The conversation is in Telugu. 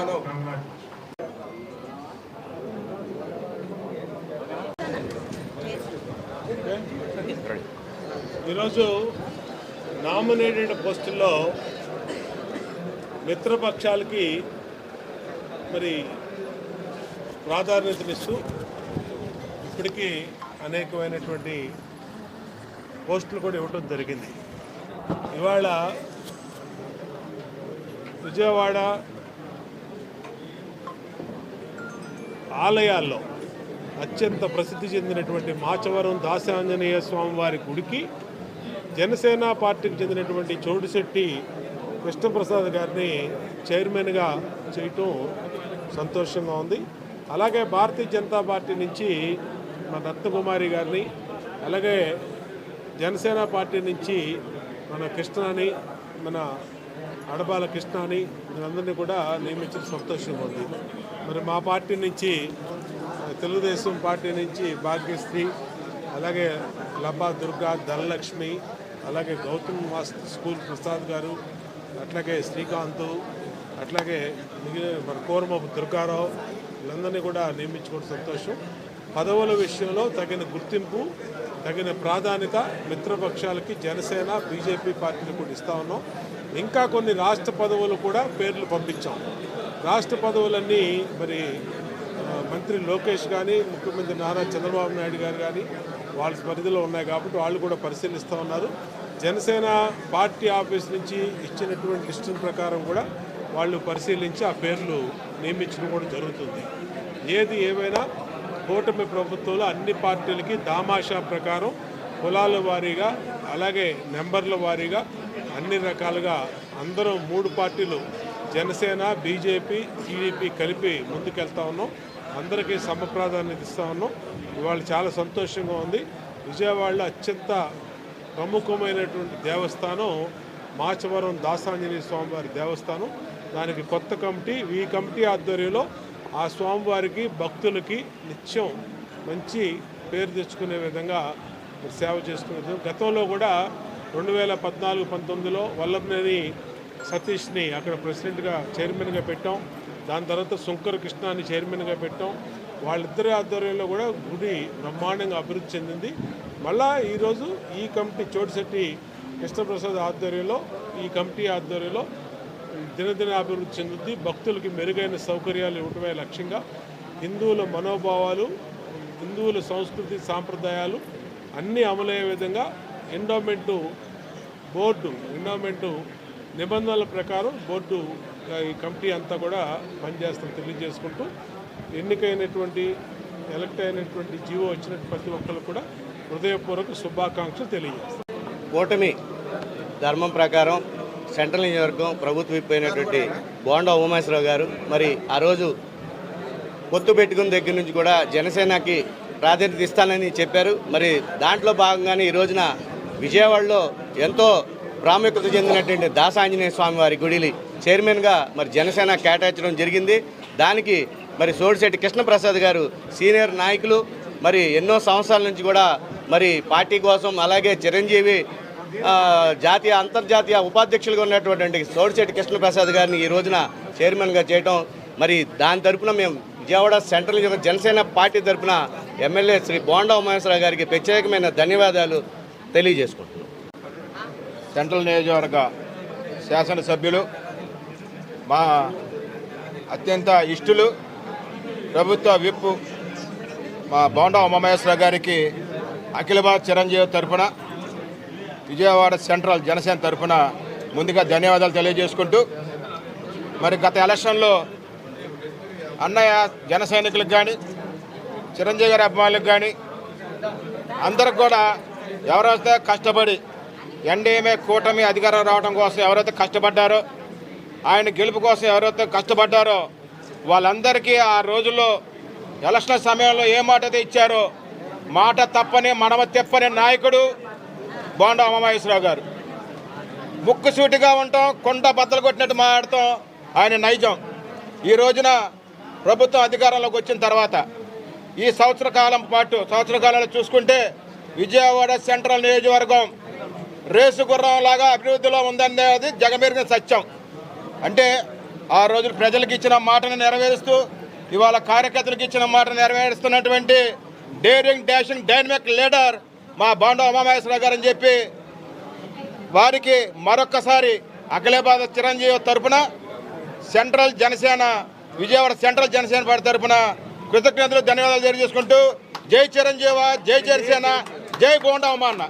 తెలంగాణలో ఈరోజు నామినేటెడ్ పోస్టుల్లో మిత్రపక్షాలకి మరి ప్రాధాన్యతనిస్తూ ఇప్పటికీ అనేకమైనటువంటి పోస్టులు కూడా ఇవ్వటం జరిగింది. ఇవాళ విజయవాడ ఆలయాల్లో అత్యంత ప్రసిద్ధి చెందినటువంటి మాచవరం దాసాంజనేయ స్వామి వారి గుడికి జనసేన పార్టీకి చెందినటువంటి చోటుశెట్టి కృష్ణప్రసాద్ గారిని చైర్మన్గా చేయటం సంతోషంగా ఉంది. అలాగే భారతీయ జనతా పార్టీ నుంచి మన దత్తకుమారి గారిని అలాగే జనసేన పార్టీ నుంచి మన కృష్ణని మన అడబాల కృష్ణాని మనందరినీ కూడా నియమించిన సంతోషంగా ఉంది. మరి మా పార్టీ నుంచి తెలుగుదేశం పార్టీ నుంచి భాగ్యశ్రీ అలాగే లబ్బా దుర్గా ధనలక్ష్మి అలాగే గౌతమ్ మాస్ స్కూల్ ప్రసాద్ గారు అట్లాగే శ్రీకాంత్ అట్లాగే మిగిలిన మన కోరమ దుర్గారావు వీళ్ళందరినీ కూడా నియమించుకోవడం సంతోషం. పదవుల విషయంలో తగిన గుర్తింపు తగిన ప్రాధాన్యత మిత్రపక్షాలకి జనసేన బీజేపీ పార్టీలు కూడా ఇస్తా ఉన్నాం. ఇంకా కొన్ని రాష్ట్ర పదవులు కూడా పేర్లు పంపించాం. రాష్ట్ర పదవులన్నీ మరి మంత్రి లోకేష్ కానీ ముఖ్యమంత్రి నారా చంద్రబాబు నాయుడు గారు కానీ వాళ్ళ పరిధిలో ఉన్నాయి కాబట్టి వాళ్ళు కూడా పరిశీలిస్తూ ఉన్నారు. జనసేన పార్టీ ఆఫీస్ నుంచి ఇచ్చినటువంటి లిస్టు ప్రకారం కూడా వాళ్ళు పరిశీలించి ఆ పేర్లు నియమించడం కూడా జరుగుతుంది. ఏది ఏమైనా కూటమి ప్రభుత్వంలో అన్ని పార్టీలకి దామాషా ప్రకారం కులాల వారీగా అలాగే నెంబర్ల వారీగా అన్ని రకాలుగా అందరం మూడు పార్టీలు జనసేన బీజేపీ టీడీపీ కలిపి ముందుకెళ్తా ఉన్నాం. అందరికీ సమప్రాధాన్యత ఇస్తా ఉన్నాం. ఇవాళ చాలా సంతోషంగా ఉంది. విజయవాడలో అత్యంత ప్రముఖమైనటువంటి దేవస్థానం మాచవరం దాసాంజనేయ స్వామివారి దేవస్థానం. దానికి కొత్త కమిటీ ఈ కమిటీ ఆధ్వర్యంలో ఆ స్వామివారికి భక్తులకి నిత్యం మంచి పేరు తెచ్చుకునే విధంగా సేవ చేసుకునే గతంలో కూడా రెండు వేల పద్నాలుగు పంతొమ్మిదిలో వల్లభనేని సతీష్ని అక్కడ ప్రెసిడెంట్గా చైర్మన్గా పెట్టాం. దాని తర్వాత శంకర్ కృష్ణాని చైర్మన్గా పెట్టాం. వాళ్ళిద్దరి ఆధ్వర్యంలో కూడా గుడి బ్రహ్మాండంగా అభివృద్ధి చెందింది. మళ్ళా ఈరోజు ఈ కమిటీ చోటిశెట్టి కృష్ణప్రసాద్ ఆధ్వర్యంలో ఈ కమిటీ ఆధ్వర్యంలో దినదిన అభివృద్ధి చెందుద్ది భక్తులకి మెరుగైన సౌకర్యాలు ఇవ్వటమే లక్ష్యంగా హిందువుల మనోభావాలు హిందువుల సంస్కృతి సాంప్రదాయాలు అన్నీ అమలయ్యే విధంగా ఎండోమెంటు బోర్డు ఎండోమెంటు నిబంధనల ప్రకారం బోర్డు ఈ కమిటీ అంతా కూడా పనిచేస్తాం తెలియజేసుకుంటూ ఎన్నికైనటువంటి ఎలక్ట్ అయినటువంటి జీవో వచ్చినట్టు ప్రతి ఒక్కరు కూడా హృదయపూర్వక శుభాకాంక్షలు తెలియజేస్తాం కూటమి ధర్మం ప్రకారం సెంట్రల్ నియోజకవర్గం ప్రభుత్వ విప్ అయినటువంటి బోండా ఉమేశ్వరరావు గారు మరి ఆ రోజు పొత్తు పెట్టుకున్న దగ్గర నుంచి కూడా జనసేనకి ప్రాధాన్యత ఇస్తానని చెప్పారు. మరి దాంట్లో భాగంగానే ఈ రోజున విజయవాడలో ఎంతో ప్రాముఖ్యత చెందినటువంటి దాసాంజనేయ స్వామి వారి గుడిని చైర్మన్గా మరి జనసేన కేటాయించడం జరిగింది. దానికి మరి సోడిశెట్టి కృష్ణప్రసాద్ గారు సీనియర్ నాయకులు మరి ఎన్నో సంవత్సరాల నుంచి కూడా మరి పార్టీ కోసం అలాగే చిరంజీవి జాతీయ అంతర్జాతీయ ఉపాధ్యక్షులుగా ఉన్నటువంటి సోడిశెట్టి కృష్ణప్రసాద్ గారిని ఈ రోజున చైర్మన్గా చేయటం మరి దాని తరఫున మేము విజయవాడ సెంట్రల్ జనసేన పార్టీ తరపున ఎమ్మెల్యే శ్రీ బోండా ఉమేశ్వరరావు గారికి ప్రత్యేకమైన ధన్యవాదాలు తెలియజేసుకుంటున్నాం. సెంట్రల్ నియోజకవర్గ శాసనసభ్యులు మా అత్యంత ఇష్టలు ప్రభుత్వ విప్ మా బోండా ఉమామహేశ్వర గారికి అఖిల భారత చిరంజీవి తరఫున విజయవాడ సెంట్రల్ జనసేన తరఫున ముందుగా ధన్యవాదాలు తెలియజేసుకుంటూ మరి గత ఎలక్షన్లో అన్నయ్య జన సైనికులకు కానీ చిరంజీవి గారి అభిమానులకు కానీ అందరికి కూడా ఎవరైతే కష్టపడి ఎన్డీఎంఏ కూటమి అధికారం రావడం కోసం ఎవరైతే కష్టపడ్డారో ఆయన గెలుపు కోసం ఎవరైతే కష్టపడ్డారో వాళ్ళందరికీ ఆ రోజుల్లో ఎలక్షన్ సమయంలో ఏ మాట అయితే ఇచ్చారో మాట తప్పని మనమ తెప్పని నాయకుడు బోండా ఉమామహేశ్వరరావు గారు. ముక్కుసూటిగా ఉంటాం కొండ బద్దలు కొట్టినట్టు మాట్లాడతాం ఆయన నైజం. ఈ రోజున ప్రభుత్వం అధికారంలోకి వచ్చిన తర్వాత ఈ సంవత్సర కాలం పాటు సంవత్సర కాలంలో చూసుకుంటే విజయవాడ సెంట్రల్ నియోజకవర్గం రేసు గుర్రం లాగా అభివృద్ధిలో ఉందనేది జగమెరిగిన సత్యం. అంటే ఆ రోజు ప్రజలకు ఇచ్చిన మాటను నెరవేరుస్తూ ఇవాళ కార్యకర్తలకు ఇచ్చిన మాటను నెరవేరుస్తున్నటువంటి డేరింగ్ డాషింగ్ డైనమిక్ లీడర్ మా బాండ ఉమామహేశ్వరరావు గారు అని చెప్పి వారికి మరొక్కసారి అఖిలబాద చిరంజీవి తరపున central Janasena Vijayawada central Janasena party తరపున కృతజ్ఞతలు ధన్యవాదాలు తెలియజేసుకుంటూ జై చిరంజీవ జై జనసేన జై బోండా ఉమాన్న.